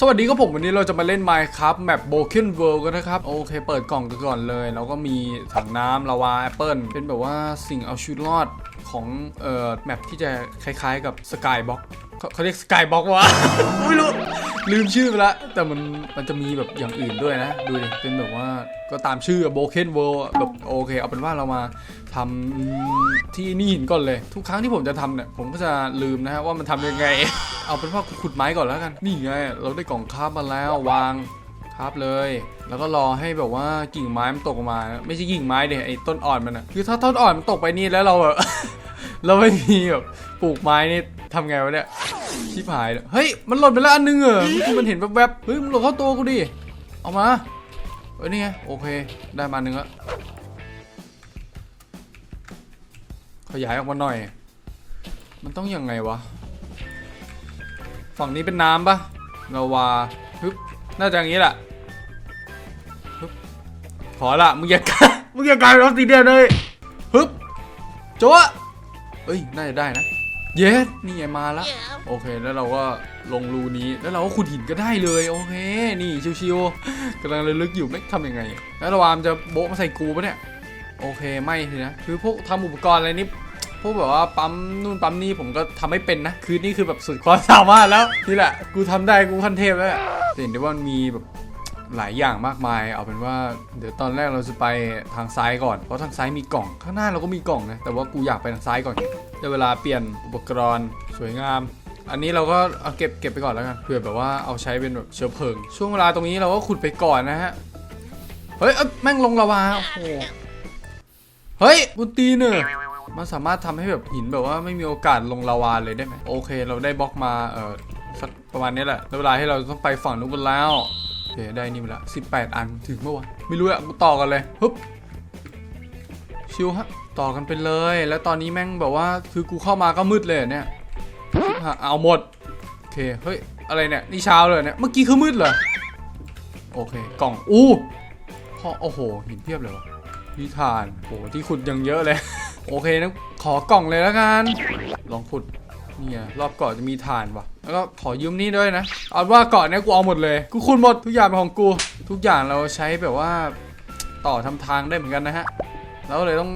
สวัสดีครับผมวันนี้เราจะมาเล่น Minecraft แมป Broken World กันนะครับ โอเค เปิดกล่องกันก่อนเลย แล้วก็มีถังน้ำลาวาแอปเปิลเป็นแบบว่าสิ่งเอาชีวิตรอดของเอ่อแมปที่จะคล้ายๆกับ Skybox เขาเขาเรียก Skybox วะ ไม่รู้ ลืมชื่อไปละ แต่มันมันจะมีแบบอย่างอื่นด้วยนะ ดูดิ เป็นแบบว่าก็ตามชื่อ Broken World อะแบบโอเค เอาเป็นว่าเรามาทำที่นี่หินก่อนเลย ทุกครั้งที่ผมจะทำเนี่ย ผมก็จะลืมนะฮะว่ามันทำยังไง เอาเป็นว่าขุดไม้ก่อนแล้วกัน นี่ไง เราได้กล่องคาบมาแล้ววางคราบเลย แล้วก็รอให้แบบว่ากิ่งไม้มันตกออกมา ไม่ใช่กิ่งไม้เดี๋ยไอ้ต้นอ่อนมันอะคือถ้าต้นอ่อนมันตกไปนี่แล้วเราแบบ เราไม่มีแบบปลูกไม้นี่ ทำไงวะเนี่ยชิบหายเลยเฮ้ย มันหล่นไปแล้วอันนึงเหรอมันเห็นแวบๆเฮ้ย มันหล่นเข้าตัวกูดิ เอามาเอ้ยนี่ไง โอเค ได้มาอันนึงแล้วขยายออกมาหน่อย มันต้องยังไงวะ ฝั่งนี้เป็นน้ำปะลาวาฮึบน่าจะอย่างนี้แหละฮึบขอละมึงอย่ากลามึงอย่ากลายเป็นออสซิเดียนเลยฮึบโจ้เอ้ย น่าจะได้นะ เย้นี่ไงมาละโอเค แล้วเราก็ลงรูนี้แล้วเราก็ขุดหินก็ได้เลยโอเค นี่ชิวๆกำลังระลึกอยู่ไม่ทำยังไง แล้วระวามจะโบะมาใส่กูปะเนี่ยโอเคไม่สินะคือพวกทำอุปกรณ์อะไรนี่พวกแบบว่าปั๊มนู่นปั๊มนี่ผมก็ทำไม่เป็นนะ คือนี่คือแบบสุดความสามารถแล้วนี่แหละ กูทำได้กูขั้นเทพแล้วแต่เห็นได้ว่ามันมีแบบ หลายอย่างมากมาย เอาเป็นว่าเดี๋ยวตอนแรกเราจะไปทางซ้ายก่อน เพราะทางซ้ายมีกล่อง ข้างหน้าเราก็มีกล่องนะ แต่ว่ากูอยากไปทางซ้ายก่อนได้เวลาเปลี่ยนอุปกรณ์สวยงาม อันนี้เราก็เอาเก็บเก็บไปก่อนแล้วกัน เผื่อแบบว่าเอาใช้เป็นแบบเชื้อเพลิง ช่วงเวลาตรงนี้เราก็ขุดไปก่อนนะฮะ เฮ้ยแม่งลงลาวาโอ้โห เฮ้ยบุตีเนอะมันสามารถทำให้แบบหินแบบว่าไม่มีโอกาสลงลาวาเลยได้ไหมโอเค เราได้บล็อกมาเออสักประมาณนี้แหละแล้วเวลาให้เราต้องไปฝั่งนู้นกันแล้ว ได้นี่มาละ18 อันถึงเมื่อวะไม่รู้อะกูต่อกันเลยฮึบชิวฮะต่อกันไปเลย แล้วตอนนี้แม่งแบบว่าคือกูเข้ามาก็มืดเลยเนี่ยเอาหมดโอเคเฮ้ยอะไรเนี่ยนี่เช้าเลยเนี่ยเมื่อกี้คือมืดเหรอโอเคกล่องอู้พอโอ้โหหินเพียบเลยวะนิทานโหที่ขุดยังเยอะเลย โอเคนะขอกล่องเลยแล้วกันลองขุดเนี่ยรอบเกาะจะมีฐานว่ะ แล้วก็ขอยืมนี่ด้วยนะ เอาว่าเกาะเนี้ยกูเอาหมดเลย กูขุดหมดทุกอย่างเป็นของกู ทุกอย่างเราใช้แบบว่าต่อทำทางได้เหมือนกันนะฮะ แล้วเลยต้อง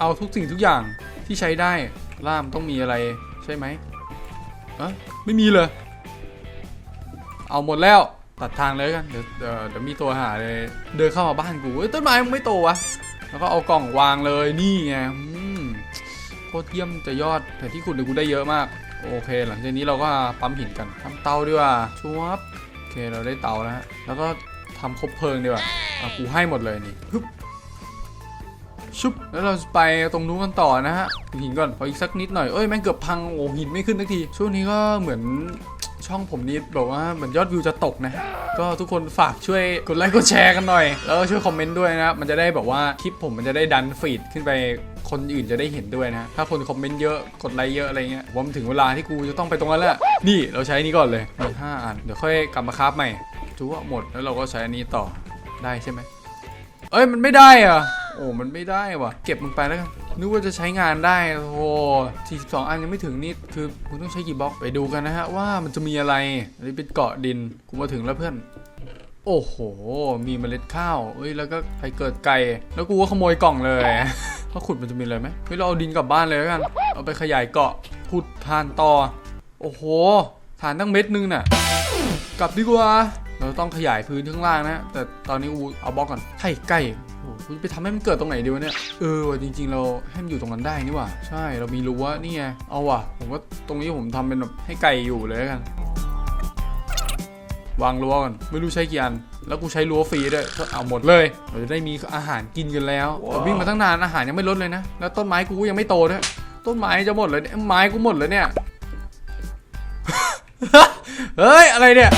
เอาทุกสิ่งทุกอย่างที่ใช้ได้ ล่ามต้องมีอะไรใช่ไหมอะไม่มีเลย เอาหมดแล้วตัดทางเลยกัน เดี๋ยวเดี๋ยวมีตัวหาเลย เดินเข้ามาบ้านกูต้นไม้มึงไม่โตวะ แล้วก็เอากล่องวางเลยนี่ไงอืมโคตรเยี่ยมจะยอดแต่ที่ขุดเนี่ยกูได้เยอะมาก โอเค หลังจากนี้เราก็ปั๊มหินกันทำเตาดีกว่าชัวบโอเคเราได้เตาแล้วฮะแล้วก็ทำคบเพลิงดีกว่าอะกูให้หมดเลยนี่ฮึบชุบแล้วเราไปตรงนู้นกันต่อนะฮะหินก่อนพออีกสักนิดหน่อยเอ้ยแม่งเกือบพังโอ้หินไม่ขึ้นสักที ช่วงนี้ก็เหมือนช่องผมนี้แบบว่าเหมือนยอดวิวจะตกนะ ก็ทุกคนฝากช่วยกดไลค์กดแชร์กันหน่อย แล้วก็ช่วยคอมเมนต์ด้วยนะครับมันจะได้แบบว่าคลิปผมมันจะได้ดันฟีดขึ้นไป คนอื่นจะได้เห็นด้วยนะ ถ้าคนคอมเมนต์เยอะ กดไลค์เยอะอะไรเงี้ยผมนถึงเวลาที่กูจะต้องไปตรงนั้นแล้วนี่เราใช้นี่ก่อนเลยมีห้าอัน เดี๋ยวค่อยกลับมาคราฟใหม่จูว่าหมดแล้วเราก็ใช้อันนี้ต่อ ได้ใช่ไหมเอ้ยมันไม่ได้อะโอ้ มันไม่ได้ว่ะ เก็บมึงไปแล้วกัน นึกว่าจะใช้งานได้ โอ้โห42อันยังไม่ถึงนี่ คือคุณต้องใช้กี่บล็อก ไปดูกันนะฮะว่ามันจะมีอะไร อันนี้เป็นเกาะดิน กูมาถึงแล้วเพื่อนโอ้โห มีเมล็ดข้าว เอ้ย แล้วก็ไปเกิดไก่ แล้วกูก็ขโมยกล่องเลย ถ้าขุดมันจะมีอะไรไหมเฮ้ยเราเอาดินกลับบ้านเลยแล้วกัน เอาไปขยายเกาะขุดทานต่อ โอ้โห ฐานตั้งเม็ดนึงน่ะ กลับดีกว่า เราต้องขยายพื้นข้างล่างนะ แต่ตอนนี้อูเอาบล็อกก่อนไข่ไก่โอ้โหกูจะไปทำให้มันเกิดตรงไหนดีวะเนี่ย เออว่ะจริง ๆ เราให้มันอยู่ตรงนั้นได้นี่ว่าใช่ เรามีรั้วนี่ไง เอาว่ะ ผมว่าตรงนี้ผมทำเป็นแบบให้ไก่อยู่เลยแล้วกัน วางรั้วก่อนไม่รู้ใช้กี่อัน แล้วกูใช้รั้วฟรีด้วยก็เอาหมดเลยเราจะได้มีอาหารกินกันแล้วแต่วิ่งมาตั้งนานอาหารยังไม่ลดเลยนะ แล้วต้นไม้กูก็ยังไม่โตด้วยต้นไม้จะหมดเลยเนี่ยไม้กูหมดเลยเนี่ยเฮ้ยอะไรเนี่ย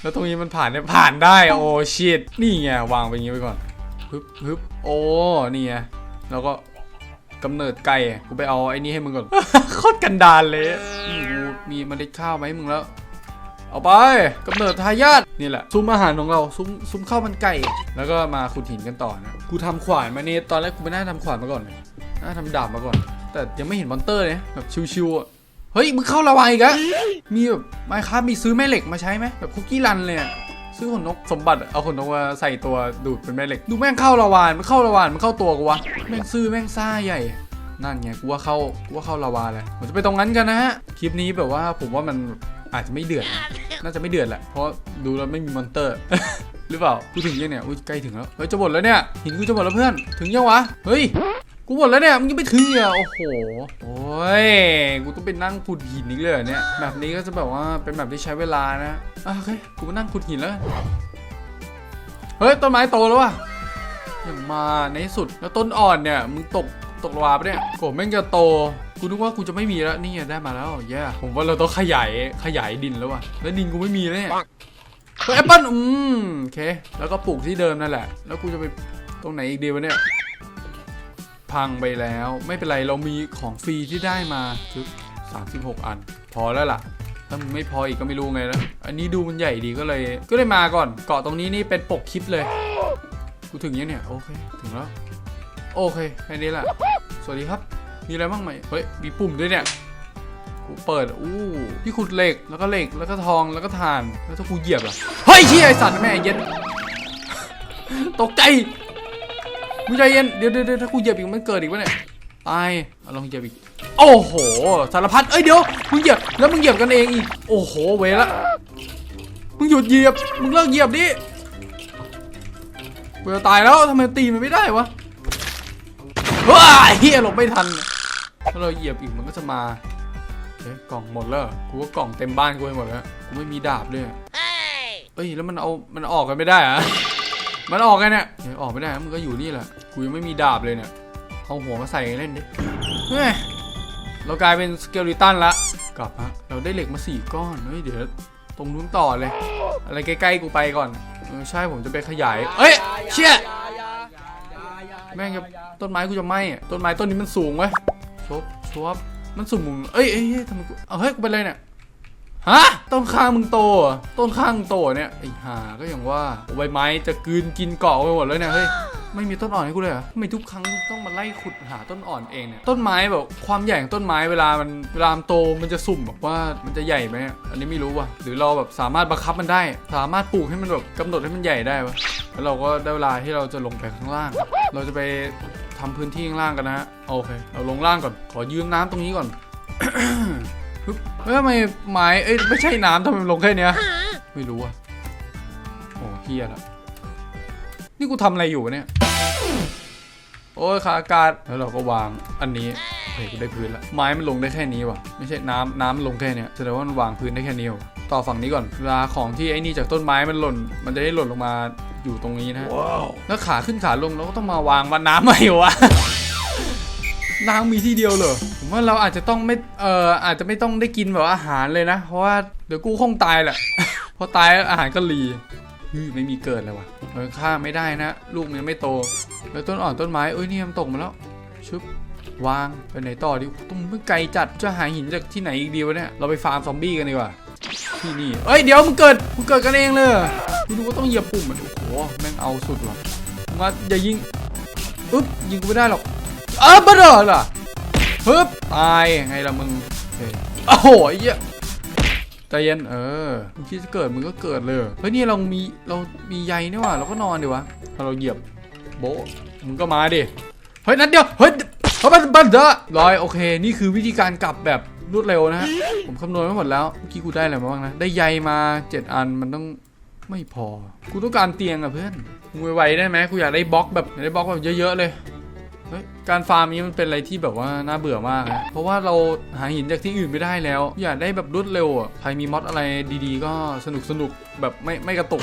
แล้วตรงนี้มันผ่านเนี่ยผ่านได้โอ้ชิตนี่ไงวางไปอย่างงี้ไปก่อนฮึบฮึบโอ้นี่ไงแล้วก็กำเนิดไก่กูไปเอาไอ้นี่ให้มึงก่อนโคตรกันดานเลยนี่กูมีเมล็ดข้าวไหมาให้มึงแล้ว เอาไปกำเนิดทายาทนี่แหละ ซุ้มอาหารของเราซุ้มซุ้มข้าวมันไก่ แล้วก็มาขุดหินกันต่อนะกูทำขวานมาเนี่ตอนแรกกูไม่น่าทำขวานมาก่อนน่าทำดาบมาก่อน แต่ยังไม่เห็นมอนเตอร์เลยนะแบบชิวๆอะเฮ้ยมึงเข้าระวายอีกอะมีแบบไมครับมีซื้อแม่เหล็กมาใช้ไหมแบบคุกกี้รันเลยซื้อขนนกสมบัติเอาขนนกมาใส่ตัวดูดเป็นแม่เหล็ก ดูแม่งเข้าระวานมันเข้าระวานมันเข้าตัวกูวะแม่งซื้อแม่งซ่าใหญ่นั่นไงกูว่าเข้ากูว่าเข้าระวานแหละผมจะไปตรงนั้นกันนะฮะ คลิปนี้แบบว่าผมว่ามัน อาจจะไม่เดือดน่าจะไม่เดือดแหละเพราะดูแล้วไม่มีมอนเตอร์ หรือเปล่ากูถึงยังเนี่ยอุ้ยใกล้ถึงแล้วเฮ้ยจะหมดแล้วเนี่ยหินกูจะหมดแล้วเพื่อนถึงยังวะเฮ้ยกูหมดแล้วเนี่ยมึงยังไม่ถึงอะโอ้โหโอ้ยกูต้องไปนั่งขุดหินอีกเลยเหรอเนี่ยแบบนี้ก็จะแบบว่าเป็นแบบที่ใช้เวลานะอะโอเคกูมานั่งขุดหินแล้วกันเฮ้ยต้นไม้โตแล้วว่ะยังมาในที่สุดแล้วต้นอ่อนเนี่ยมึงตกตกลาวาปะเนี่ยโกแม่งจะโต กูนึกว่ากูจะไม่มีแล้วนี่ไงได้มาแล้วแย่ผมว่าเราต้องขยายขยายดินแล้วว่ะแล้วดินกูไม่มีแล้วเนี่ยเฮ้ยแอปเปิ้ลอืมโอเค แล้วก็ปลูกที่เดิมนั่นแหละ แล้วกูจะไปตรงไหนอีกดีวะเนี่ย พังไปแล้วไม่เป็นไรเรามีของฟรีที่ได้มาทึก36 อัน พอแล้วล่ะ ถ้ามึงไม่พออีกก็ไม่รู้ไงแล้วอันนี้ดูมันใหญ่ดีก็เลย ก็เลยมาก่อน เกาะตรงนี้นี่เป็นปกคลิปเลย กูถึงยังเนี่ย โอเค ถึงแล้ว โอเคแค่นี้แหละ สวัสดีครับ มีอะไรบ้างไหมเฮ้ย มีปุ่มด้วยเนี่ย กูเปิด อู้พี่ขุดเหล็ก แล้วก็เหล็ก แล้วก็ทอง แล้วก็ถ่าน แล้วถ้ากูเหยียบล่ะ เฮ้ยเชี่ยไอสัตว์แม่เย็น ตกใจมึงใจเย็น เดี๋ยวเดี๋ยวถ้ากูเหยียบอีกมันเกิดอีกวะเนี่ย ตายเอาลองเหยียบอีก โอ้โห สารพัด เอ้ยเดี๋ยว มึงเหยียบ แล้วมึงเหยียบกันเองอีก โอ้โห เวละ มึงหยุดเหยียบ มึงเลิกเหยียบดิกูจะตายแล้วทำไมตีมันไม่ได้วะว้าเฮียหลบไม่ทัน ถ้าเราเหยียบอีกมันก็จะมาเอ๊ะกล่องหมดแล้วกูว่ากล่องเต็มบ้านกูไปหมดแล้วกูไม่มีดาบเลยเอ้ยแล้วมันเอามันออกกันไม่ได้อะมันออกกันเนี่ยออกไม่ได้มันก็อยู่นี่แหละกูยังไม่มีดาบเลยเนี่ยเอาหัวมาใส่เล่นดิเฮ้ยเรากลายเป็นสเกลิตันละกลับฮะเราได้เหล็กมาสี่ก้อนเฮ้ยเดี๋ยวตรงนู้นต่อเลย อะไรใกล้ๆกูไปก่อนเออใช่ผมจะไปขยายเอ้ยเชี่ยแม่งจะต้นไม้กูจะไหม้ต้นไม้ต้นนี้มันสูงไว้ย ชบชบมันสูงมึงเอ้ยเอ้ยเอ้ยทำไมกูเอาเฮ้ยกูเป็นไรเนี่ยฮะต้นข้างมึงโตเหรอต้นข้างมึงโตเหรอเนี่ยไอ้ห่าก็อย่างว่าโอ้ใบไม้จะกลืนกินเกาะไปหมดเลยเนี่ยเฮ้ยไม่มีต้นอ่อนให้กูเลยเหรอทำไมทุกครั้งต้องมาไล่ขุดหาต้นอ่อนเองเนี่ยต้นไม้แบบความใหญ่ของต้นไม้เวลามันเวลามันโตมันจะสุ่มแบบว่ามันจะใหญ่ไหมอะอันนี้ไม่รู้ว่ะหรือเราแบบสามารถบังคับมันได้ สามารถปลูกให้มันแบบกำหนดให้มันใหญ่ได้วะแล้วเราก็ได้เวลาที่เราจะลงไปข้างล่าง เราจะไป ทำพื้นที่ข้างล่างกันนะฮะโอเค เราลงล่างก่อน ขอยืมน้ำตรงนี้ก่อนเฮ้ยทำไมไม้เอ้ยไม่ใช่น้ำทำไมลงแค่เนี้ยไม่รู้อะโอ้เฮียละนี่กูทำอะไรอยู่เนี่ย โอ้ยขาอากาศแล้วเราก็วางอันนี้เฮ้ยกูได้พื้นละไม้มันลงได้แค่นี้วะไม่ใช่น้ำน้ำลงแค่เนี้ยแสดงว่ามันวางพื้นได้แค่นี้วะต่อฝั่งนี้ก่อนเวลาของที่ไอ้นี่จากต้นไม้มันหล่น มันจะได้หล่นลงมา อยู่ตรงนี้นะฮะแล้วขาขึ้นขาลงเราก็ต้องมาวางว่าน้ำไหมวะน้ำมีที่เดียวเหรอผมว่าเราอาจจะต้องไม่เอ่ออาจจะไม่ต้องได้กินแบบอาหารเลยนะ เพราะว่าเดี๋ยวกูคงตายแหละพอตายอาหารก็รีฮึไม่มีเกิดเลยวะเออฆ่าไม่ได้นะ ลูกมันยังไม่โต แล้วต้นอ่อนต้นไม้เอ้ยนี่มันตกมาแล้วชึบวางไปไหนต่อดิต้องมึงไกลจัดจะหาหินจากที่ไหนอีกดีวะเนี่ยเราไปฟาร์มซอมบี้กันดีกว่า ที่นี่เอ้ยเดี๋ยวมึงเกิดมึงเกิดกันเองเลยเหรอมึงดูว่าต้องเหยียบปุ่มมันโอ้โหแม่งเอาสุดว่ะมาอย่ายิงอึ๊บยิงกูไม่ได้หรอกเออบ้าเหรอล่ะฮึบตายไงล่ะมึงโอเคโอ้โหเหี้ยใจเย็นเออมึงคิดจะเกิดมึงก็เกิดเลยเฮ้ยนี่เรามีเรามีใยนี่หว่าเราก็นอนดีวะถ้าเราเหยียบโบมึงก็มาดิเฮ้ยนัดเดียวเฮ้ยเฮ้ยบันบันเดอร้อยโอเค นี่คือวิธีการกลับแบบ รวดเร็วนะฮะผมคำนวณไว้หมดแล้วเมื่อกี้กูได้อะไรมาบ้างนะได้ใยมาเจ็ดอันมันต้องไม่พอกูต้องการเตียงอะเพื่อนมึงไวๆได้ไหมกูอยากได้บล็อกแบบได้บล็อกแบบเยอะๆเลยเฮ้ยการฟาร์มนี้มันเป็นอะไรที่แบบว่าน่าเบื่อมากนะเพราะว่าเราหาหินจากที่อื่นไม่ได้แล้ว อยากได้แบบรวดเร็วอะใครมีมอดอะไรดีๆ ก็สนุกสนุกๆแบบไม่ไม่กระตุก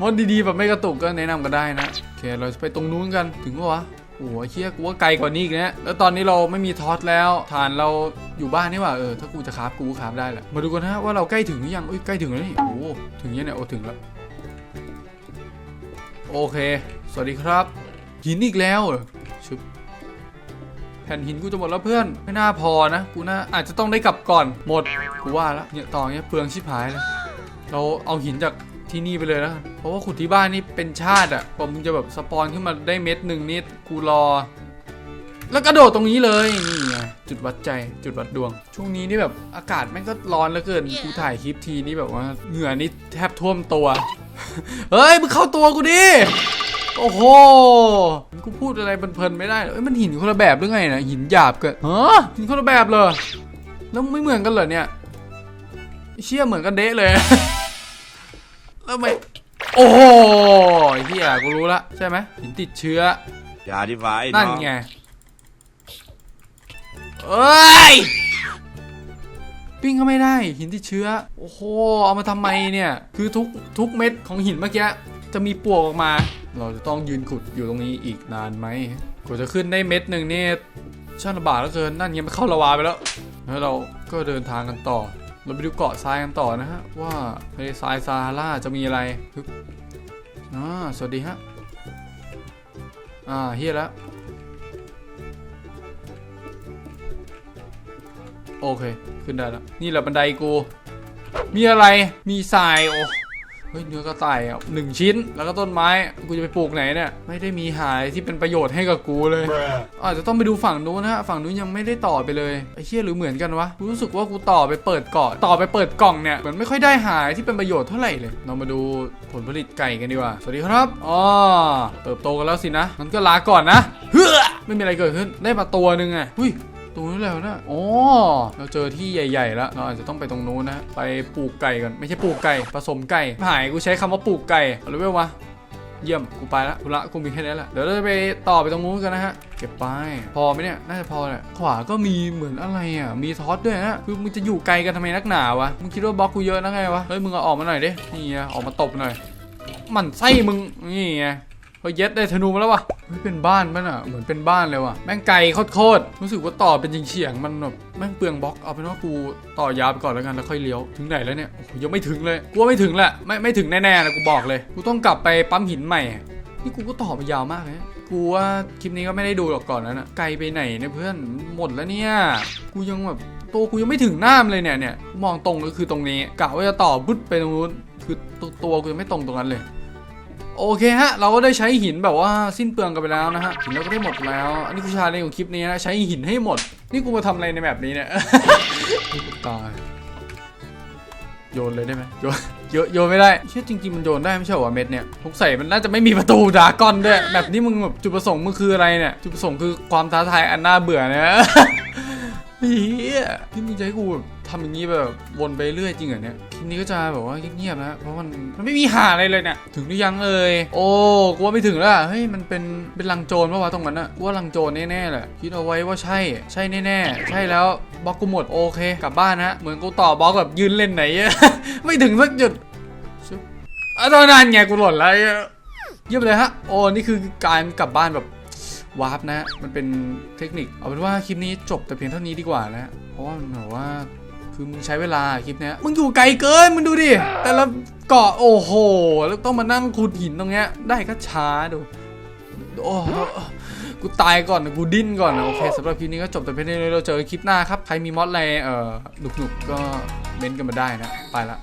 มอดดีๆแบบไม่กระตุกก็แนะนำกันได้นะโอเคเราจะไปตรงนู้นกันถึงปะวะ โอ้โหเชี่ยกูว่าไกลกว่านี้อีกนะแล้วตอนนี้เราไม่มีทอสแล้วฐานเราอยู่บ้านนี่หว่าเออถ้ากูจะคราฟกูคราฟได้แหละมาดูกันนะว่าเราใกล้ถึงหรือยังเอ้ยใกล้ถึงแล้วนี่โอ้โหถึงยังเนี่ยโอ้ถึงแล้วโอเค สวัสดีครับ หินอีกแล้วชุบแผ่นหินกูจะหมดแล้วเพื่อน ไม่น่าพอนะกูน่าอาจจะต้องได้กลับก่อนหมดกูว่าแล้วเนี่ยต่อเนี้ยเปลืองชิบหายเลยเราเอาหินจาก ที่นี่ไปเลยแล้วกันเพราะว่าขุดที่บ้านนี่เป็นชาติอะกว่ามึงจะแบบสปอนขึ้นมาได้เม็ดหนึ่งนี่กูรอ แล้วกระโดดตรงนี้เลยนี่ไงจุดวัดใจจุดวัดดวง ช่วงนี้นี่แบบอากาศแม่งก็ร้อนเหลือเกินกูถ่ายคลิปทีนี่แบบว่าเหงื่อนี่แทบท่วมตัว เฮ้ยมึงเข้าตัวกูดิโอ้โห กูพูดอะไรเพลินๆไม่ได้เหรอเอ้ยมันหินคนละแบบหรือไงนะหินหยาบเกินฮะหินคนละแบบเลยแล้วไม่เหมือนกันเหรอเนี่ยเชี่ยเหมือนกันเดะเลยแล้วทำไม โอ้โหไอ้เฮียกูรู้ละใช่ไหมหินติดเชื้อ อย่าอธิบายนั่นเาะไงเอ้ย ปิ้งก็ไม่ได้หินที่เชื้อ โอ้โห เอามาทำไมเนี่ย คือทุกทุกเม็ดของหินเมื่อกี้จะมีปลวกออกมา เราจะต้องยืนขุดอยู่ตรงนี้อีกนานไหมกว่าจะขึ้นได้เม็ดหนึ่งนี่ช่างลำบากเหลือเกินนั่นยังไม่เข้าละวาไปแล้ว แล้วเราก็เดินทางกันต่อ เราไปดูเกาะทรายกันต่อนะฮะ ว่าทะเลทรายซาฮาราจะมีอะไรฮึบอ่าสวัสดีฮะ อ่าเฮียแล้วโอเค ขึ้นได้แล้ว นี่แหละบันไดกู มีอะไรมีทรายโอ้ เฮ้ยเนื้อกระต่ายอะหนึ่งชิ้น แล้วก็ต้นไม้กูจะไปปลูกไหนเนี่ยไม่ได้มีหายที่เป็นประโยชน์ให้กับกูเลยอาจจะต้องไปดูฝั่งนู้นนะฮะฝั่งนู้นยังไม่ได้ต่อไปเลยไอ้เชี่ยหรือเหมือนกันวะกูรู้สึกว่ากูต่อไปเปิดเกาะต่อไปเปิดกล่องเนี่ยเหมือนไม่ค่อยได้หายที่เป็นประโยชน์เท่าไหร่เลยเรามาดูผลผลิตไก่กันดีกว่าสวัสดีครับอ๋อเติบโตกันแล้วสินะงั้นก็ลาก่อนนะเฮ้อไม่มีอะไรเกิดขึ้นได้มาตัวหนึ่งไงอุ้ย ตรงนู้แล้วนะอ๋อเราเจอที่ใหญ่ ๆ แล้ว เราอาจจะต้องไปตรงนู้นนะ ไปปลูกไก่กันไม่ใช่ปลูกไก่ ผสมไก่ หาย กูใช้คำว่าปลูกไก่เอาเลยเวลมาเยี่ยม กูไปละกูละ กูมีแค่นี้แหละ เดี๋ยวเราจะไปต่อไปตรงนู้นกันนะฮะ เก็บไป พอไหมเนี่ย น่าจะพอแหละ ขวาก็มีเหมือนอะไรอะ มีทอสด้วยนะ คือมึงจะอยู่ไกลกันทำไมนักหนาวะ มึงคิดว่าบล็อกกูเยอะนะไงวะ เฮ้ย มึงเอาออกมาหน่อยดิ นี่ออกมาตบหน่อย มันไส้มึง นี่ไง เฮ้ยเย็ดได้ธนูมาแล้ววะเฮ้ยเป็นบ้านมันอะเหมือนเป็นบ้านเลยว่ะแม่งไกลโคตรรู้สึกว่าต่อเป็นจริงเฉียงมันแบบแม่งเปลืองบล็อกเอาเป็นว่ากูต่อยาวไปก่อนแล้วกันแล้วค่อยเลี้ยวถึงไหนแล้วเนี่ยยังไม่ถึงเลยกูว่าไม่ถึงแหละไม่ไม่ถึงแน่ๆนะกูบอกเลยกูต้องกลับไปปั๊มหินใหม่นี่กูก็ต่อไปยาวมากเลยกูว่าคลิปนี้ก็ไม่ได้ดูหรอกก่อนนั้นอะไกลไปไหนเนี่ยเพื่อนหมดแล้วเนี่ยกูยังแบบตัวกูยังไม่ถึงหน้ามเลยเนี่ยเนี่ยมองตรงก็คือตรงนี้กะว่าจะต่อบึ๊ดไปตรงนู้นคือตตัวกูยังไม่ตรงตรงนั้นเลย โอเคฮะ เราก็ได้ใช้หินแบบว่าสิ้นเปลืองกันไปแล้วนะฮะหินเราก็ได้หมดแล้ว อันนี้คือชาเลนของคลิปนี้นะ ใช้หินให้หมด นี่กูมาทำอะไรในแบบนี้เนี่ยตายโยนเลยได้ไหมโยนโยนโยไม่ได้เชื่อจริงๆมันโยนได้ไม่ใช่เหรอเม็ดเนี่ยสงสัยมันน่าจะไม่มีประตูดากอนด้วยแบบนี้มึงแบบจุดประสงค์มึงคืออะไรเนี่ยจุดประสงค์คือความท้าทายอันน่าเบื่อเนี่ยเฮียที่มึงจะให้กู ทำอย่างนี้แบบวนไปเรื่อยจริงเหรอเนี่ยคลิปนี้ก็จะแบบว่าเงียบๆนะเพราะมันมันไม่มีหาอะไรเลยเนี่ยถึงหรือยังเอ่ยโอ้กูว่าไม่ถึงแล้วเฮ้ยมันเป็นเป็นลังโจรปะวะตรงนั้นอะกูว่าลังโจรแน่ๆแหละคิดเอาไว้ว่าใช่ใช่แน่ๆใช่แล้วบล็อกกูหมดโอเค กลับบ้านนะเหมือนกูต่อบล็อกแบบยืนเล่นไหนอะไม่ถึงสักจุดอะตอนนั้นไงกูหล่นแล้วอะเยี่ยมเลยฮะโอ้นี่คือการกลับบ้านแบบวาร์ปนะ มันเป็นเทคนิค เอาเป็นว่าคลิปนี้จบแต่เพียงเท่านี้ดีกว่านะ เพราะว่ามันแบบว่า คือมึงใช้เวลาคลิปเนี้ยมึงอยู่ไกลเกินมึงดูดิแต่ละเกาะโอ้โห แล้วต้องมานั่งขุดหินตรงเนี้ยได้ก็ช้าดูโอ้โหกูตายก่อนกูดิ้นก่อนโอเคสำหรับคลิปนี้ก็จบแต่เพียงเท่านี้เราเจอคลิปหน้าครับใครมีมอดอะไรเอ่อหนุกๆก็เม้นต์กันมาได้นะไปละ